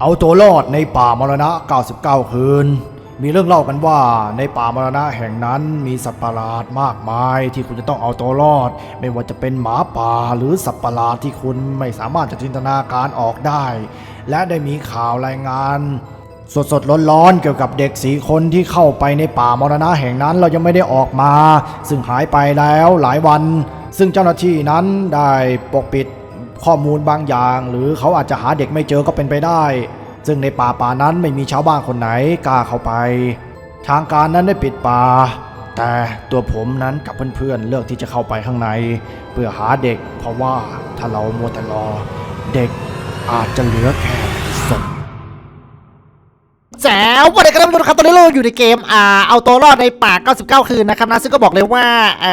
เอาตัวรอดในป่ามรณะ 99 คืน มีเรื่องเล่ากันว่าในป่ามรณะแห่งนั้นมีสัตว์ประหลาดมากมาย ที่คุณจะต้องเอาตัวรอด ไม่ว่าจะเป็นหมาป่าหรือสัตว์ประหลาดที่คุณไม่สามารถจะจินตนาการออกได้ และได้มีข่าวรายงานสดสดร้อนๆเกี่ยวกับเด็กสีคนที่เข้าไปในป่ามรณะแห่งนั้นเรายังไม่ได้ออกมา ซึ่งหายไปแล้วหลายวัน ซึ่งเจ้าหน้าที่นั้นได้ปกปิด ข้อมูลบางอย่าง หรือเขาอาจจะหาเด็กไม่เจอก็เป็นไปได้ ซึ่งในป่าป่านั้นไม่มีชาวบ้านคนไหนกล้าเข้าไป ทางการนั้นได้ปิดป่า แต่ตัวผมนั้นกับเพื่อนๆเลือกที่จะเข้าไปข้างใน เพื่อหาเด็ก เพราะว่าถ้าเรามัวแต่รอ เด็กอาจจะเหลือแค่ศพแจ๋ววันนี้ก็ท่านผู้ครับตอนนี้เราอยู่ในเกมอ่าเอาตัวรอดในป่า 99 คืนนะครับนะซึ่งก็บอกเลยว่าเอ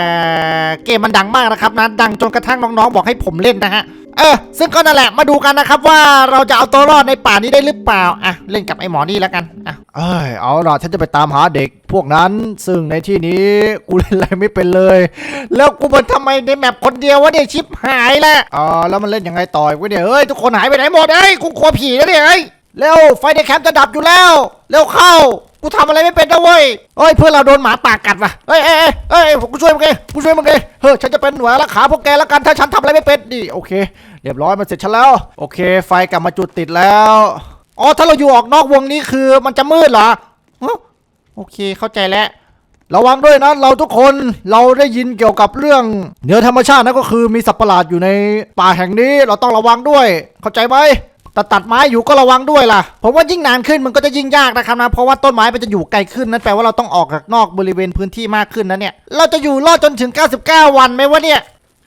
อเกมมันดังมากนะครับนะดังจนกระทั่งน้องๆ บอกให้ผมเล่นนะฮะเออซึ่งก็นั่นแหละมาดูกันนะครับว่าเราจะเอาตัวรอดในป่านี้ได้หรือเปล่าอะเล่นกับไอ้หมอนี่แล้วกันอะเอ้ยเอาล่ะฉันจะไปตามหาเด็กพวกนั้นซึ่งในที่นี้กูเล่นอะไรไม่เป็นเลย แล้วกูมันทำไมในแมปคนเดียววะเนี่ยชิปหายแล้วอ่าแล้วมันเล่นยังไงต่อยกูเนี่ยเฮ้เฮ้ยทุกคนหายไปไหนหมดเฮ้ยกูกลัวผีแล้วเนี่ยเฮ้ย เร็วไฟในแคมป์จะดับอยู่แล้ว เร็วเข้า กูทำอะไรไม่เป็นนะเว้ยเฮ้ยเพื่อนเราโดนหมาปากกัดว่ะเฮ้ยเฮ้ยเฮ้ยเฮ้ยกูช่วยมึงเองกูช่วยมึงเองเฮ้ยฉันจะเป็นหน่วยรักขาพวกแกแล้วกันถ้าฉันทำอะไรไม่เป็นนี่โอเค เรียบร้อยมันเสร็จฉันแล้ว โอเค ไฟกลับมาจุดติดแล้วอ๋อถ้าเราอยู่ออกนอกวงนี้คือมันจะมืดเหรอโอเคเข้าใจแล้วระวังด้วยนะเราทุกคนเราได้ยินเกี่ยวกับเรื่องเหนือธรรมชาตินั่นก็คือมีสัตว์ประหลาดอยู่ในป่าแห่งนี้เราต้องระวังด้วย เข้าใจไหม แต่ตัดไม้อยู่ก็ระวังด้วยล่ะ ผมว่ายิ่งนานขึ้นมันก็จะยิ่งยากนะครับนะ เพราะว่าต้นไม้มันจะอยู่ไกลขึ้นนั่นแปลว่าเราต้องออกจากนอกบริเวณพื้นที่มากขึ้นนะเนี่ย เราจะอยู่รอดจนถึง 99 วันไหมวะเนี่ย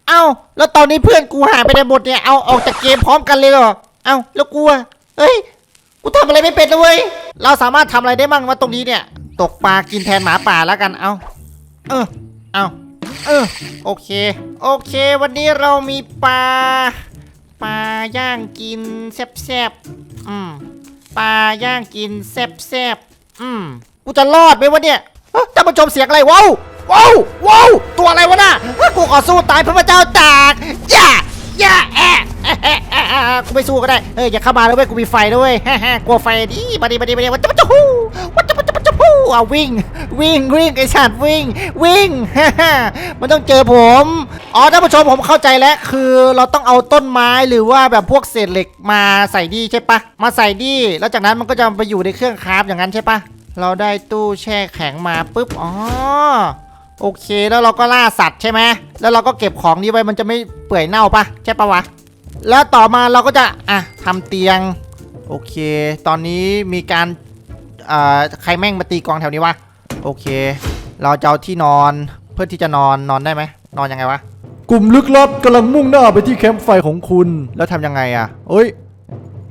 เอ้า แล้วตอนนี้เพื่อนกูหายไปในหมดเนี่ย เอาออกจากเกมพร้อมกันเลยเหรอ เอ้า แล้วกูอะเฮ้ย กูทำอะไรไม่เป็นเลย เราสามารถทำอะไรได้บ้างวะตรงนี้เนี่ย ตกปลากินแทนหมาป่าแล้วกัน เอาเออ เอ้า เออ โอเค โอเค วันนี้เรามีปลา ปลาย่างกินแซ่บๆอืมปลาย่างกินแซ่บๆอืมกูจะรอดไหมวะเนี่ยเอ้อท่านผู้ชมเสียงอะไรว้าวว้าวว้าวตัวอะไรวะน่ะกูขอสู้ตายพระเจ้าตากย่าย่าแอะแอะแอะแอะแอะกูไม่สู้ก็ได้เฮ้ยอย่าเข้ามาเลยเว้ยกูมีไฟด้วยฮ่าฮ่ากลัวไฟดิมาดิมาดิมาดิวัดจะวัดจะฮู้วัดจะวัดจะวัดจะ ฮู้เอาวิ่ง วิ่งวิ่งไอ้สัตว์วิ่ง วิ่งฮ่าฮ่ามันต้องเจอผมอ๋อท่านผู้ชมผมเข้าใจแล้วคือเราต้องเอาต้นไม้หรือว่าแบบพวกเศษเหล็กมาใส่ดีใช่ปะมาใส่ดีแล้วจากนั้นมันก็จะไปอยู่ในเครื่องคราฟอย่างนั้นใช่ปะเราได้ตู้แช่แข็งมาปุ๊บอ๋อโอเคแล้วเราก็ล่าสัตว์ใช่ไหมแล้วเราก็เก็บของนี้ไว้มันจะไม่เปื่อยเน่าปะใช่ปะวะแล้วต่อมาเราก็จะอะทำเตียง โอเค ตอนนี้มีการ อ่าใครแม่งมาตีกลองแถวนี้วะโอเค เราจะเอาที่นอนเพื่อที่จะนอนนอนได้ไหมนอนยังไงวะกลุ่มลึกลับกำลังมุ่งหน้าไปที่แคมป์ไฟของคุณ แล้วทำยังไงอะเอ้ย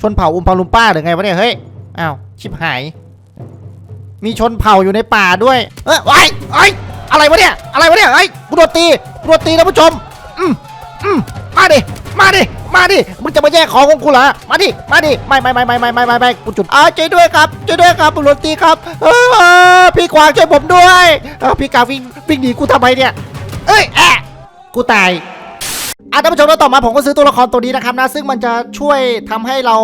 ชนเผ่าอุมพาลุมป้าหรือไงวะเนี่ย เฮ้ย อ้าว ชิบหาย มีชนเผ่าอยู่ในป่าด้วย เอ้ยไอ้ไอ้ยอะไรวะเนี่ย อะไรวะเนี่ยไอ้ยกูโดนตีกูโดนตีนะผู้ชม อืมอืมมาดิ มาดิ มาดิ มึงจะมาแย่งของของกูเหรอ มาดิ มาดิ ไม่ไม่ไม่ไม่ไม่ไม่ไม่ไม่กูจุดอ้าช่วยด้วยครับช่วยด้วยครับผมโดนตีครับเออพี่กวางช่วยผมด้วยเออพี่กวางวิ่งวิ่งหนีกูทำไมเนี่ย เอ้ยแอะกูตายอะท่านผู้ชมแล้วต่อมาผมก็ซื้อตัวละครตัวนี้นะครับนะ ซึ่งมันจะช่วยทำให้เรา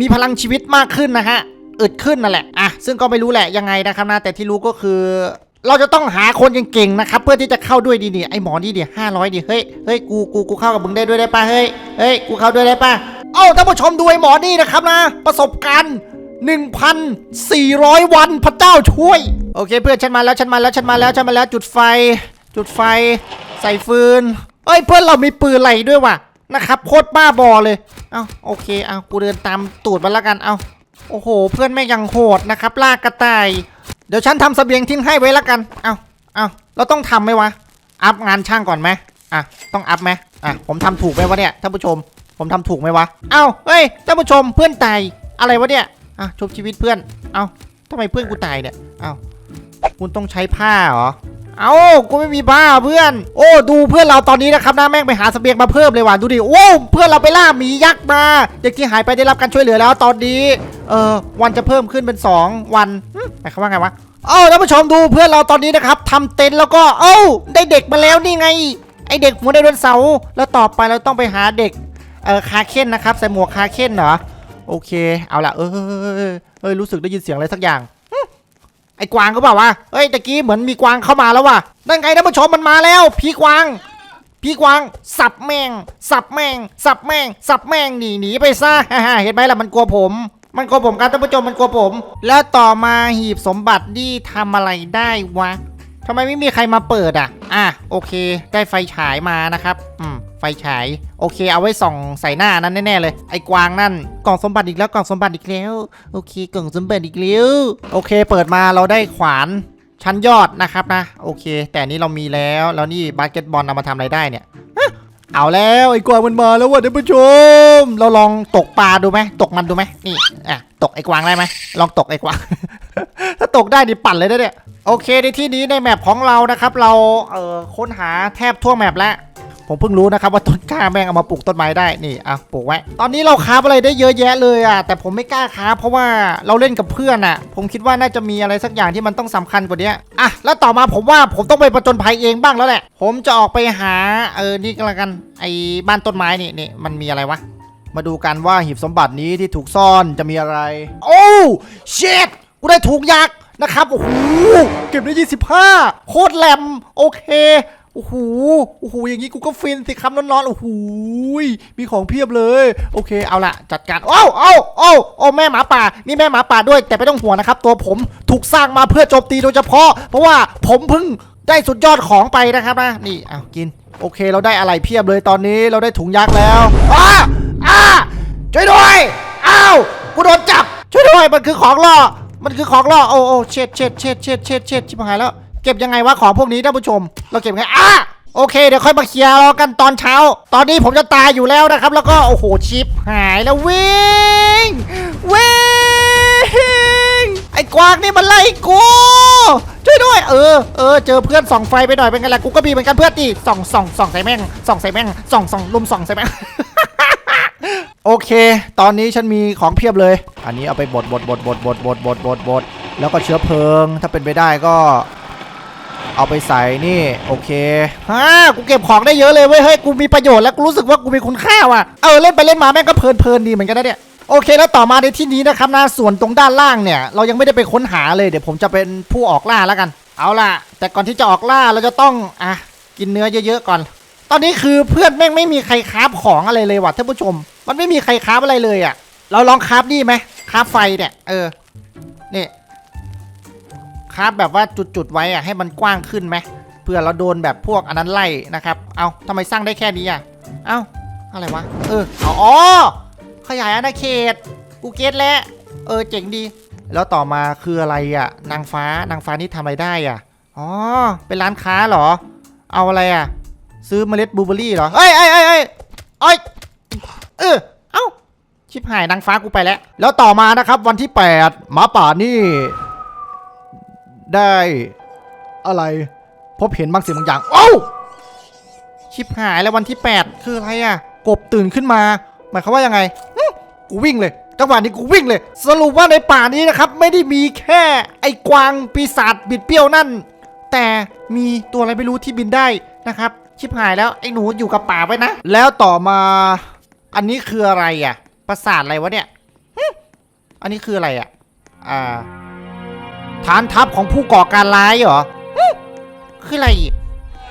มีพลังชีวิตมากขึ้นนะฮะอึดขึ้นนั่นแหละอะซึ่งก็ไม่รู้แหละยังไงนะครับนะแต่ที่รู้ก็คือ เราจะต้องหาคนเก่งๆนะครับเพื่อที่จะเข้าด้วยดีนี่ไอหมอนี่เดิห้าร้อยดิเฮ้ยเฮ้ยกูกูกูเข้ากับมึงได้ด้วยได้ปะเฮ้ยเฮ้ยกูเข้าด้วยได้ปะเอ้าท่านผู้ชมดูไอหมอนี่นะครับนะ ประสบการณ์1,400 วันพระเจ้าช่วย โอเคเพื่อนฉันมาแล้วฉันมาแล้วฉันมาแล้วฉันมาแล้วจุดไฟ จุดไฟ ใส่ฟืนเอ้ยเพื่อนเรามีปืนไหลด้วยว่ะนะครับโคตรบ้าบอเลย เอ้าโอเคเอากูเดินตามตูดมันแล้วกันเอา โอ้โห เพื่อนแม่ยังโหดนะครับลากกระต่าย เดี๋ยวฉันทำเสบียงทิ้งให้ไว้แล้วกัน เอาเอาเราต้องทำไหมวะ อัพงานช่างก่อนไหมอะ ต้องอัพไหมอะ ผมทำถูกไหมวะเนี่ยท่านผู้ชม ผมทำถูกไหมวะ เอ้า เฮ้ยท่านผู้ชมเพื่อนตายอะไรวะเนี่ย อะชุบชีวิตเพื่อน เอ้าทำไมเพื่อนกูตายเนี่ย เอ้าคุณต้องใช้ผ้าเหรอ เอ้ากูไม่มีผ้าเพื่อน โอ้ ดูเพื่อนเราตอนนี้นะครับนะแม่งไปหาเสบียงมาเพิ่มเลยว่ะดูดิโอ้เพื่อนเราไปล่าหมียักษ์มาเด็กที่หายไปได้รับการช่วยเหลือแล้วตอนนี้เออวันจะเพิ่มขึ้นเป็น 2 วันหมายความว่าไงวะเอ้าท่านผู้ชมดูเพื่อนเราตอนนี้นะครับทำเต็นท์แล้วก็เอ้าได้เด็กมาแล้วนี่ไงไอเด็กหัวไดโนเสาร์แล้วต่อไปเราต้องไปหาเด็กเออคาเค้นนะครับใส่หมวกคาเค้นเหรอโอเค เอาละเออเออรู้สึกได้ยินเสียงอะไรสักอย่าง ไอ้กวางก็บอกว่าเอ้ยตะกี้เหมือนมีกวางเข้ามาแล้วว่ะนั่นไงท่านผู้ชมมันมาแล้วพี่กวางพี่กวางสับแมงสับแมงสับแมงสับแมงหนีหนีไปซะฮ่าเห็นไหมล่ะมันกลัวผม มันกลัวผมครับท่านผู้ชมมันกลัวผม แล้วต่อมาหีบสมบัตินี่ทำอะไรได้วะทำไมไม่มีใครมาเปิดอะ อะโอเค ได้ไฟฉายมานะครับ อืม ไฟฉาย โอเค เอาไว้ส่องใส่หน้านั้นแน่ๆเลย ไอ้กวางนั่น กล่องสมบัติอีกแล้วกล่องสมบัติอีกแล้ว โอเค กล่องสมบัติอีกแล้วโอเค เปิดมาเราได้ขวานชั้นยอดนะครับนะ โอเค แต่นนี้เรามีแล้ว แล้วนี่บาสเกตบอลเอามาทำอะไรได้เนี่ยเอาแล้วไอ้กวางมันมาแล้วว่ะท่านผู้ชม เราลองตกปลาดูไหมตกมันดูไหมนี่อะตกไอ้กวางได้ไหมลองตกไอ้กวาง ถ้าตกได้ดิปั่นเลยนะเนี่ยโอเคในที่นี้ในแมปของเรานะครับ เราเอ่อค้นหาแทบทั่วแมปแล้ว ผมเพิ่งรู้นะครับว่าต้นกล้าแม่งเอามาปลูกต้นไม้ได้นี่อะปลูกไว้ ตอนนี้เราคราอะไรได้เยอะแยะเลยอะแต่ผมไม่กล้าคราเพราะว่าเราเล่นกับเพื่อนอะ ผมคิดว่าน่าจะมีอะไรสักอย่างที่มันต้องสำคัญกว่านี้อะแล้วต่อมาผมว่าผมต้องไปประจนภัยเองบ้างแล้วแหละ ผมจะออกไปหาเออนี่ก็แล้วกันไอ้บ้านต้นไม้นี่นี่มันมีอะไรวะมาดูกันว่าหีบสมบัตินี้ที่ถูกซ่อนจะมีอะไร โอ้เชดกูได้ถูกยักษ์นะครับ โอ้โห เก็บได้ 25 โคตรแหลม โอเค โอ้โห โอ้โห อย่างนี้กูก็ฟินสิครับนอนๆ โอ้โห มีของเพียบเลย โอเค เอาละจัดการ โอ้โอ้โอ้โอ้แม่หมาป่ามีแม่หมาป่าด้วย แต่ไม่ต้องห่วงนะครับ ตัวผมถูกสร้างมาเพื่อโจมตีโดยเฉพาะ เพราะว่าผมเพิ่งได้สุดยอดของไปนะครับนะ นี่ เอากิน โอเค เราได้อะไรเพียบเลยตอนนี้ เราได้ถุงยักษ์แล้วอ้าอ้าช่วยด้วยอ้าวกูโดนจับ ช่วยด้วย มันคือของล่อ มันคือของล่อ โอ้โอ้เช็ดเช็ดเช็ดเช็ดเช็ดเช็ดชิบหายแล้ว เก็บยังไงวะของพวกนี้ท่านผู้ชม เราเก็บไงอะโอเคเดี๋ยวค่อยมาเคลียร์กันตอนเช้า ตอนนี้ผมจะตายอยู่แล้วนะครับ แล้วก็โอ้โหชิปหายแล้ววิ่งวิ่งไอ้กวางนี่มันไล่กูช่วยด้วย เออเออเจอเพื่อนส่องไฟไปหน่อยเป็นไงล่ะกูก็มีเหมือนกันเพื่อนดิส่องส่องส่องใส่แม่งส่องใส่แม่งส่องส่องลุมส่องใส่แม่งโอเค ตอนนี้ฉันมีของเพียบเลย อันนี้เอาไปบดบดบดบดบดบดบดบดบดแล้วก็เชื้อเพลิง ถ้าเป็นไปได้ก็ เอาไปใส่นี่โอเคฮ่ากูเก็บของได้เยอะเลยเว้ยเฮ้ยกูมีประโยชน์แล้วกูรู้สึกว่ากูมีคุณค่าว่ะเออเล่นไปเล่นมาแม่งก็เพลินเพลินดีเหมือนกันนะเนี่ยโอเคแล้วต่อมาในที่นี้นะครับนะส่วนตรงด้านล่างเนี่ยเรายังไม่ได้ไปค้นหาเลยเดี๋ยวผมจะเป็นผู้ออกล่าแล้วกัน เอาล่ะ แต่ก่อนที่จะออกล่าเราจะต้องอะกินเนื้อเยอะๆก่อน ตอนนี้คือเพื่อนแม่งไม่มีใครคราฟของอะไรเลยว่ะท่านผู้ชม มันไม่มีใครคราฟอะไรเลยอะ เราลองคราฟนี่ไหมคราฟไฟเนี่ยเออนี่ คราฟแบบว่าจุดๆไว้อะให้มันกว้างขึ้นไหมเพื่อเราโดนแบบพวกอันนั้นไล่นะครับ เอาทำไมสร้างได้แค่นี้อะ เอาอะไรวะ เออเอาอ๋อ ขยายอาณาเขต กูเก็ตแล้ว เออเจ๋งดี แล้วต่อมาคืออะไรอะ นางฟ้า นางฟ้านี่ทำอะไรได้อะ อ๋อ เป็นร้านค้าเหรอ เอาอะไรอะ ซื้อเมล็ดบลูเบอร์รี่เหรอ เอ้ยเอ้ยเอ้ยเอ้ยเอ้ยเออเอ้า ชิบหายนางฟ้ากูไปแล้ว แล้วต่อมานะครับวันที่ 8 หมาป่านี่ ได้อะไร พบเห็นบางสิ่งบางอย่างโอ้ชิบหายแล้ววันที่ 8 คืออะไรอะ กบตื่นขึ้นมา หมายความว่ายังไงกูวิ่งเลยจังหวะนี้กูวิ่งเลย สรุปว่าในป่านี้นะครับ ไม่ได้มีแค่ไอ้กวางปีศาจบิดเปรี้ยวนั่น แต่มีตัวอะไรไม่รู้ที่บินได้นะครับ ชิบหายแล้วไอ้หนูอยู่กับป่าไว้นะ แล้วต่อมา อันนี้คืออะไรอะ ประสาทอะไรวะเนี่ย อันนี้คืออะไรอะ อ่า ฐานทัพของผู้ก่อการร้ายเหรอคืออะไร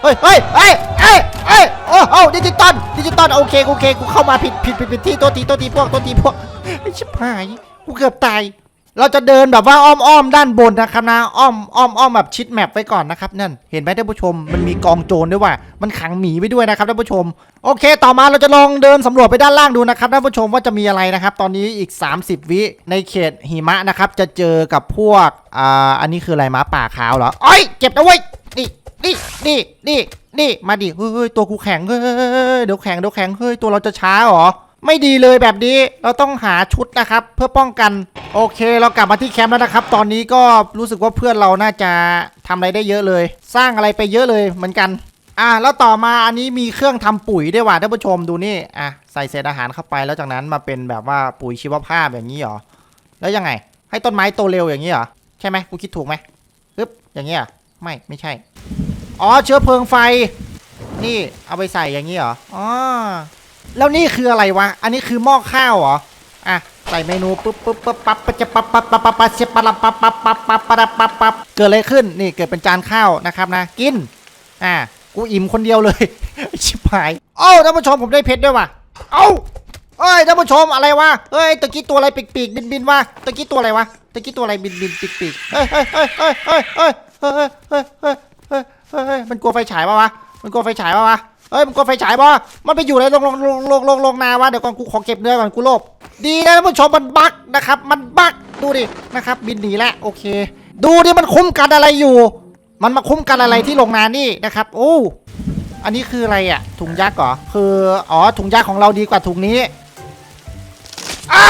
เฮ้ยเฮ้ยเฮ้ยเฮ้ยเฮ้ยโอ้โหดิจิตอลดิจิตอลโอเคโอเคกูเข้ามาผิดผิดผิดผิดที่ตัวทีตัวทีพวกตัวทีพวกไอ้ชิบหายกูเกือบตาย เราจะเดินแบบว่าอ้อมอ้อมๆด้านบนนะครับนะอ้อมอ้อมอ้อมแบบชิดแมปไว้ก่อนนะครับนั่นเห็นไหมท่านผู้ชมมันมีกองโจรด้วยว่ะมันขังหมีไว้ด้วยนะครับท่านผู้ชม โอเค ต่อมาเราจะลองเดินสำรวจไปด้านล่างดูนะครับท่านผู้ชมว่าจะมีอะไรนะครับ ตอนนี้อีก 30 วิในเขตหิมะนะครับจะเจอกับพวกอ่าอันนี้คืออะไรม้าป่าขาวเหรออ้อยเก็บนะเว้ยนี่นี่นี่นี่นี่มาดิเฮ้ยเฮ้ยตัวกูแข็งเฮ้ยเดี๋ยวแข็งเดี๋ยวแข็งเฮ้ยตัวเราจะช้าเหรอ ไม่ดีเลยแบบนี้เราต้องหาชุดนะครับ เพื่อป้องกัน โอเคเรากลับมาที่แคมป์แล้วนะครับ ตอนนี้ก็รู้สึกว่าเพื่อนเราน่าจะทำอะไรได้เยอะเลย สร้างอะไรไปเยอะเลยเหมือนกันอะแล้วต่อมาอันนี้มีเครื่องทำปุ๋ยด้วยว่ะท่านผู้ชมดูนี่อะใส่เศษอาหารเข้าไปแล้วจากนั้นมาเป็นแบบว่าปุ๋ยชีวภาพอย่างนี้เหรอแล้วยังไง ให้ต้นไม้โตเร็วอย่างนี้เหรอใช่ไหมกูคิดถูกไหมปึ๊บอย่างนี้เหรอไม่ไม่ใช่ อ๋อเชื้อเพลิงไฟ นี่เอาไปใส่อย่างนี้เหรออ๋อ แล้วนี่คืออะไรวะ อันนี้คือหม้อข้าวเหรอ อะ ใส่เมนูปุ๊บปุ๊บปุ๊บปั๊บปั๊บจะปั๊บปั๊บปั๊บปั๊บปั๊บเชปั๊บปั๊บปั๊บปั๊บปั๊บปั๊บปั๊บปั๊บเกิดอะไรขึ้น นี่เกิดเป็นจานข้าวนะครับนะ กิน อ่ากูอิ่มคนเดียวเลย ชิบหาย เอ้าท่านผู้ชมผมได้เพชรด้วยว่ะ เอ้าเอ้ยท่านผู้ชมอะไรวะ เฮ้ยตะกี้ตัวอะไรปีกๆบินบินวะตะกี้ตัวอะไรวะ ตะกี้ตัวอะไรบินบินปีกปีกเฮ้ยเฮ้ยเฮ้ยเฮ้ยเฮ้ยเฮ้ยเฮ้ยเฮ้ยเฮ้ยมันกลัวไฟฉายปะวะ มันกลัวไฟฉายปะวะ เฮ้ยมันกลัวไฟฉายปะวะมันไปอยู่ในโรงโรงโรงโรงโรงโรงนาวะเดี๋ยวก่อนกูขอเก็บเนื้อก่อนกูโลภดีนะท่านผู้ชมมันบั๊กนะครับ มันบั๊กดูดินะครับ บินหนีแล้วโอเค ดูดิมันคุ้มกันอะไรอยู่ มันมาคุ้มกันอะไรที่โรงนานี่นะครับ โอ้อันนี้คืออะไรอะ ถุงยักษ์เหรอคืออ๋อถุงยักษ์ของเราดีกว่าถุงนี้อ้า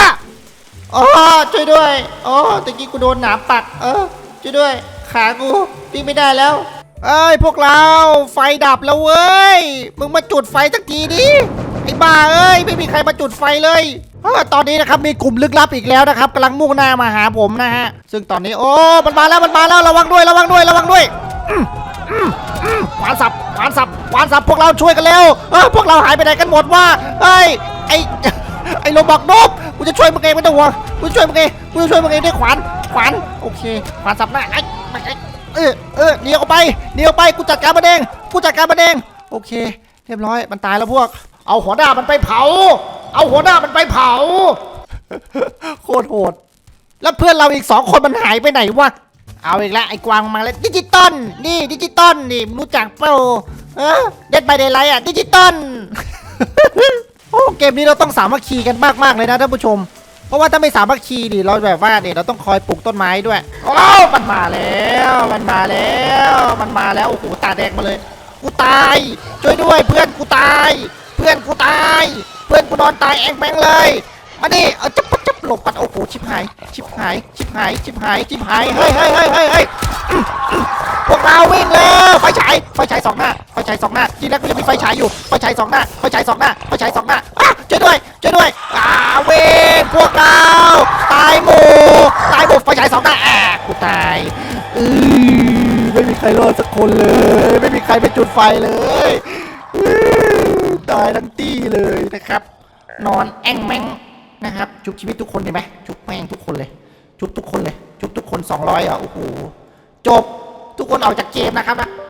อ๋อช่วยด้วยอ๋อตะกี้กูโดนหนามปัก เออช่วยด้วย ขากูวิ่งไม่ได้แล้ว เอ้ยพวกเราไฟดับแล้วเว้ย มึงมาจุดไฟสักทีดิไอ้บ้าเอ้ยไม่มีใครมาจุดไฟเลยเออตอนนี้นะครับมีกลุ่มลึกลับอีกแล้วนะครับกำลังมุ่งหน้ามาหาผมนะฮะซึ่งตอนนี้โอ้มันมาแล้วมันมาแล้วระวังด้วยระวังด้วยระวังด้วยขวานสับขวานสับขวานสับพวกเราช่วยกันเร็วเออพวกเราหายไปไหนกันหมดว่าเฮ้ยไอไอโรบอกนบกูจะช่วยมึงเองไม่ต้องห่วงกูจะช่วยมึงเองกูจะช่วยมึงเองด้วยขวานขวานโอเคขวานสับหน้าไอ้ไอ้ เออเออเดียวไปเดียวไปกูจัดการมันเองกูจัดการมันเองโอเค เรียบร้อยมันตายแล้วพวก เอาหัวหน้ามันไปเผา เอาหัวหน้ามันไปเผาโคตรโหดแล้วเพื่อนเราอีกสองคนมันหายไปไหนวะเอาอีกแล้วไอ้กวางมาแล้วดิจิตอลนี่ดิจิตอลนี่รู้จักเปล่าเออเด็ดไปเดไลอะดิจิตอลโอ้เกมนี้เราต้องสามัคคีกันมากๆเลยนะท่านผู้ชม เพราะว่าถ้าไม่สามัคคีดิเราแบบว่าเนี่ยเราต้องคอยปลูกต้นไม้ด้วยโอ้าวมันมาแล้ว มันมาแล้ว มันมาแล้วโอ้โหตาแดงมาเลย กูตายช่วยด้วยเพื่อนกูตาย เพื่อนกูตาย เพื่อนกูนอนตายแองแมงเลยมาดิเอาจับจับหลบปัดโอ้โหชิบหายชิบหายชิบหายชิบหายชิบหายเฮ้ยเฮ้ยเฮ้ยเฮ้ยเฮ้ยพวกเราวิ่งเลยไฟฉายไฟฉายสองหน้าไฟฉายสองหน้าจริงแล้วกูจะมีไฟฉายอยู่ไฟฉายสองหน้าไฟฉายสองหน้าไฟฉายสองหน้าช่วยด้วยช่วยด้วย พวกเรา ตายหมูตายหมูไฟฉายสองหน้าอะกูตายอือไม่มีใครรอดสักคนเลย ไม่มีใครไปจุดไฟเลยตายทั้งตี้เลยนะครับ นอนแอ่งแมงนะครับ ชุบชีวิตทุกคนเห็นไหมชุบแม่งทุกคนเลย ชุบทุกคนเลย ชุบทุกคน200อะโอ้โหจบทุกคนออกจากเกมนะครับนะ